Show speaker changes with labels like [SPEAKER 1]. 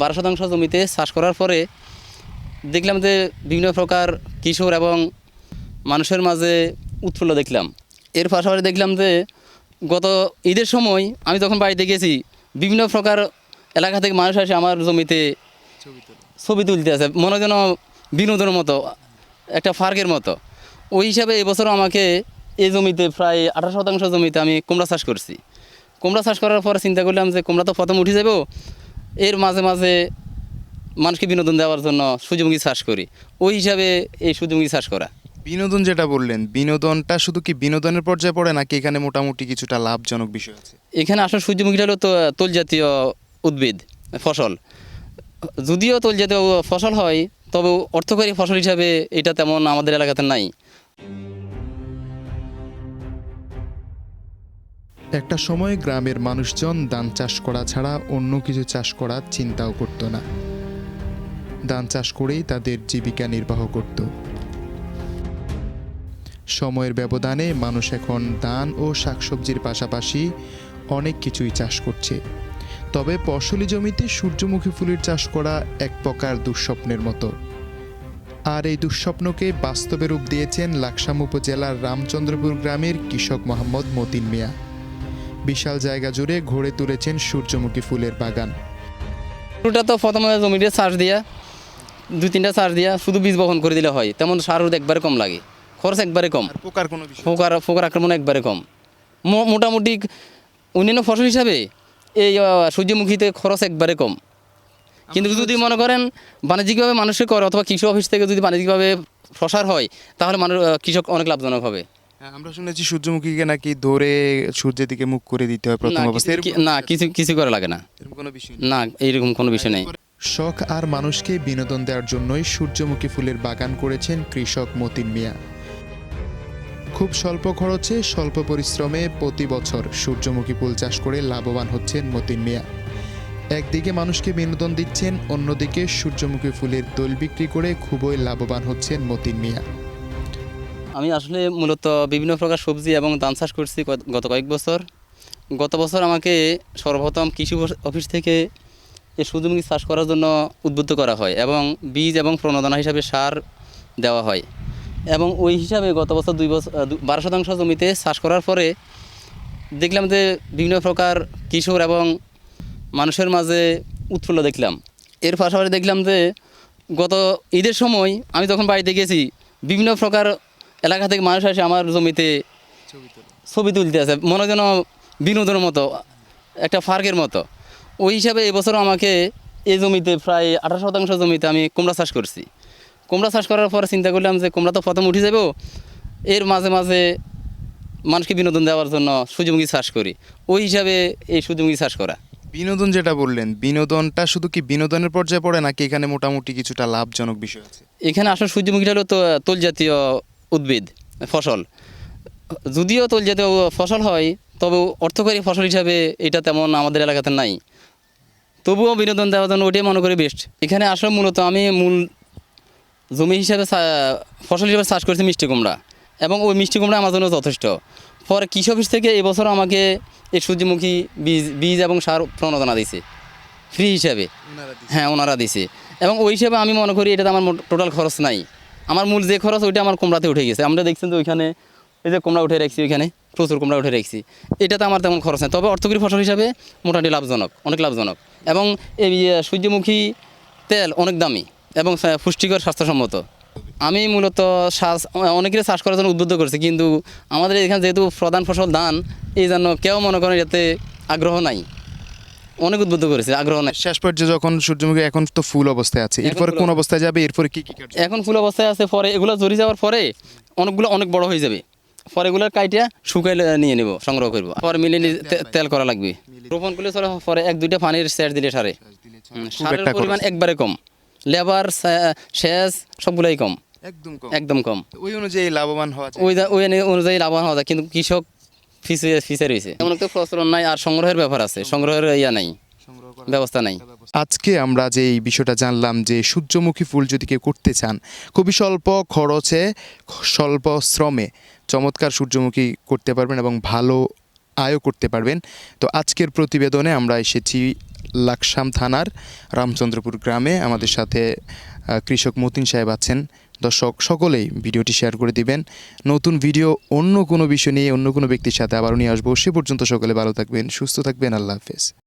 [SPEAKER 1] বারো শতাংশ জমিতে চাষ করার পরে দেখলাম যে বিভিন্ন প্রকার কিশোর এবং মানুষের মাঝে উৎফুল্ল দেখলাম। এর পাশাপাশি দেখলাম যে গত ঈদের সময় আমি যখন বাড়িতে গেছি বিভিন্ন প্রকার এলাকা থেকে মানুষ আসে আমার জমিতে ছবি তুলতে আছে মনে যেন বিনোদনের মতো একটা পার্কের মতো। ওই হিসাবে এবছর আমাকে এই জমিতে প্রায় আঠারো শতাংশ জমিতে আমি কুমড়া চাষ করছি। কুমড়া চাষ করার পর চিন্তা করলাম যে কুমড়া তো প্রথম উঠে যাব এর মাঝে মাঝে মানুষকে বিনোদন দেওয়ার জন্য সূর্যমুখী চাষ করি। ওই হিসাবে এই সূর্যমুখী চাষ করা।
[SPEAKER 2] বিনোদন যেটা বললেন বিনোদনটা শুধু কি বিনোদনের পর্যায়ে পড়ে নাকি এখানে মোটামুটি কিছুটা লাভজনক বিষয় আছে?
[SPEAKER 1] এখানে আসলে সূর্যমুখীটা হলো তো তোল জাতীয় উদ্ভিদ ফসল। যদিও তোল জাতীয় ফসল হয় তবে অর্থকরী ফসল হিসাবে এটা তেমন আমাদের এলাকাতে নাই।
[SPEAKER 2] একটা সময় গ্রামের মানুষজন ধান চাষ করা ছাড়া অন্য কিছু চাষ করার চিন্তাও করত না। ধান চাষ করেই তাদের জীবিকা নির্বাহ করত। সময়ের ব্যবধানে মানুষ এখন ধান ও শাকসবজির পাশাপাশি অনেক কিছুই চাষ করছে। তবে ফসলি জমিতে সূর্যমুখী ফুলের চাষ করা এক প্রকার দুঃস্বপ্নের মতো। আর এই দুঃস্বপ্নকে বাস্তবে রূপ দিয়েছেন লাকসাম উপজেলার রামচন্দ্রপুর গ্রামের কৃষক মোহাম্মদ মতিন মিয়া। বিশাল জায়গা জুড়ে ঘুরে তুলেছেন সূর্যমুখী ফুলের বাগান।
[SPEAKER 1] ওটা তো প্রথমে জমিতে সার দিয়া দুই তিনটা সার দিয়া শুধু বীজ বপন করে দিলে হয়। তেমন সার একবারে কম লাগে খরচ একবারে কম।
[SPEAKER 2] পোকার কোনো বিষয়?
[SPEAKER 1] ফোকার ফোকার আক্রমণ একবারে কম। মো- মোটামুটি অন্যান্য ফসল হিসাবে এই সূর্যমুখীতে খরচ একবারে কম। কিন্তু যদি মনে করেন বাণিজ্যিকভাবে মানুষের করে অথবা কৃষি অফিস থেকে যদি বাণিজ্যিকভাবে প্রসার হয় তাহলে মানুষ কৃষক অনেক লাভজনক হবে।
[SPEAKER 2] আমরা শুনেছি সূর্যমুখীকে নাকি ধরে সূর্যের দিকে মুখ করে দিতে হয় প্রথম অবস্থায়।
[SPEAKER 1] না কিছু কিছু করা লাগে না।
[SPEAKER 2] এরকম কোনো বিষয়
[SPEAKER 1] না এইরকম কোনো বিষয় নেই।
[SPEAKER 2] শখ আর মানুষকে বিনোদন দেওয়ার জন্যই সূর্যমুখী ফুলের বাগান করেছেন কৃষক মতিন মিয়া। খুব স্বল্প খরচে স্বল্প পরিশ্রমে প্রতি বছর সূর্যমুখী ফুল চাষ করে লাভবান হচ্ছেন মতিন মিয়া। একদিকে মানুষকে বিনোদন দিচ্ছেন অন্যদিকে সূর্যমুখী ফুলের দোল বিক্রি করে খুবই লাভবান হচ্ছেন মতিন মিয়া।
[SPEAKER 1] আমি আসলে মূলত বিভিন্ন প্রকার সবজি এবং ধান চাষ করছি গত- কয়েক বছর। গত বছর আমাকে সর্বপ্রথম কৃষি অফিস থেকে এই সূর্যমুখী চাষ করার জন্য উদ্বুদ্ধ করা হয় এবং বীজ এবং প্রণোদনা হিসাবে সার দেওয়া হয়। এবং ওই হিসাবে গত বছর দুই বছর বারো শতাংশ জমিতে চাষ করার পরে দেখলাম যে বিভিন্ন প্রকার কিশোর এবং মানুষের মাঝে উৎফুল্ল দেখলাম। এর পাশাপাশি দেখলাম যে গত ঈদের সময় আমি যখন বাড়িতে গেছি, বিভিন্ন প্রকার এলাকা থেকে মানুষ আসে আমার জমিতে ছবি তুলতে আছে মনে যেন বিনোদনের মতো একটা পার্কের মতো। ওই হিসাবে এবছর আমাকে এই জমিতে প্রায় আঠারো শতাংশ জমিতে আমি কুমড়া চাষ করছি। কুমড়া চাষ করার পরে চিন্তা করলাম যে কুমড়া তো প্রথম উঠে যাব এর মাঝে মাঝে মানুষকে বিনোদন দেওয়ার জন্য সূর্যমুখী চাষ করি। ওই হিসাবে এই সূর্যমুখী চাষ করা।
[SPEAKER 2] বিনোদন যেটা বললেন বিনোদনটা শুধু কি বিনোদনের পর্যায়ে পড়ে নাকি এখানে মোটামুটি কিছুটা লাভজনক বিষয় আছে?
[SPEAKER 1] এখানে আসলে সূর্যমুখীটা হলো তো তোল জাতীয় উদ্ভিদ ফসল। যদিও তোল জাতীয় ফসল হয় তবে অর্থকরী ফসল হিসাবে এটা তেমন আমাদের এলাকাতে নাই। তবুও বিনোদন দেওয়ার জন্য ওইটাই মনে করি বেস্ট এখানে আসলে মূলত আমি মূল জমি হিসাবে ফসল হিসাবে চাষ করেছি মিষ্টি কুমড়া। এবং ওই মিষ্টি কুমড়া আমার জন্য যথেষ্ট। পরে কৃষি অফিস থেকে এবছর আমাকে এই সূর্যমুখী বীজ বীজ এবং সার প্রণোদনা দিছে ফ্রি হিসাবে। হ্যাঁ ওনারা দিছে এবং ওই হিসাবে আমি মনে করি এটাতে আমার টোটাল খরচ নাই। আমার মূল যে খরচ ওইটা আমার কুমড়াতে উঠে গেছে। আমরা দেখছেন যে ওইখানে এই যে কুমড়া উঠে রাখছি ওইখানে, প্রচুর কুমড়া উঠে রাখছি। এটাতে আমার তেমন খরচ নেই। তবে অর্থকরী ফসল হিসাবে মোটামুটি লাভজনক, অনেক লাভজনক। এবং এই সূর্যমুখী তেল অনেক দামি এবং পুষ্টিকর, স্বাস্থ্যসম্মত। আমি মূলত শ্বাস অনেকের চাষ করার জন্য উদ্বুদ্ধ করছি, কিন্তু আমাদের এখানে যেহেতু প্রধান ফসল ধান, এই জন্য কেউ মনে করেন এতে আগ্রহ নাই। অনেক উদ্বুদ্ধ করেছে আগ্রহ নাই।
[SPEAKER 2] শেষ পর্যায়ে যখন সূর্যমুখী এখন তো ফুল অবস্থায় আছে। এরপর কোন অবস্থায় যাবে? এরপরে কি কি
[SPEAKER 1] এখন ফুল অবস্থায় আছে পরে এগুলো জড়ি যাওয়ার পরে অনেকগুলো অনেক বড় হয়ে যাবে। পরে এগুলো কাইটিয়া শুকাইলে নিয়ে নেব সংগ্রহ করব। পরে মিলে তেল করা লাগবে। রোপণ করলে চলে পরে এক দুইটা পানির সেচ দিলে সারে। সারের পরিমাণ একবারে কম। লেবার সেচ সবগুলাই কম।
[SPEAKER 2] একদম কম।
[SPEAKER 1] একদম কম।
[SPEAKER 2] ওই অনুযায়ী লাভবান হওয়া যায়।
[SPEAKER 1] ওই ওই অনুযায়ী লাভবান হওয়া যায় কিন্তু কৃষক ফিসে ফিসে রয়েছে এমন একটা প্রচলন নাই আর সংগ্রহের ব্যাপার আছে। সংগ্রহের ইয়া নাই।
[SPEAKER 2] সংগ্রহ
[SPEAKER 1] ব্যবস্থা নাই।
[SPEAKER 2] আজকে আমরা যে এই বিষয়টা জানলাম যে সূর্যমুখী ফুল যদি কেউ করতে চান খুবই স্বল্প খরচে স্বল্প শ্রমে চমৎকার সূর্যমুখী করতে পারবেন এবং ভালো আয়ও করতে পারবেন। তো আজকের প্রতিবেদনে আমরা এসেছি লাকসাম থানার রামচন্দ্রপুর গ্রামে। আমাদের সাথে কৃষক মতিন সাহেব আছেন। দর্শক, সকলেই ভিডিওটি শেয়ার করে দিবেন। নতুন ভিডিও, অন্য কোনো বিষয় নিয়ে, অন্য কোনো ব্যক্তির সাথে আবারও নিয়ে আসব। সে পর্যন্ত সকলে ভালো থাকবেন, সুস্থ থাকবেন। আল্লাহ হাফেজ।